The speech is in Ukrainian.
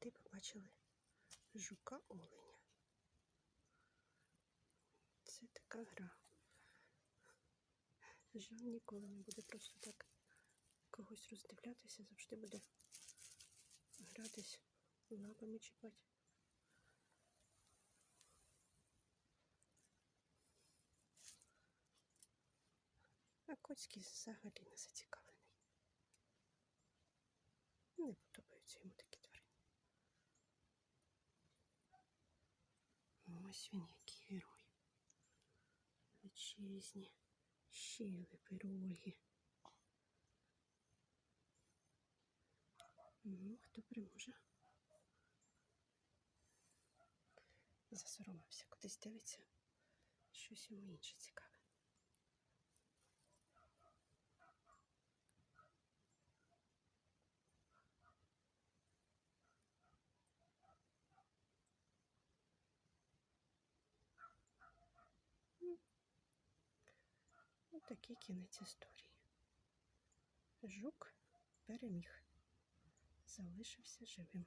ти побачили жука оленя. Це така гра. Жан ніколи не буде просто так когось роздивлятися, завжди буде гратись, лапами чіпати. А Коцький взагалі не зацікавлений. Не подобаються йому Ось він який герой. Величезні щели, пироги. Ну, хто переможе? Засоромився, кудись дивиться. Щось йому інше цікаве. Ось такий кінець історії. Жук переміг, залишився живим.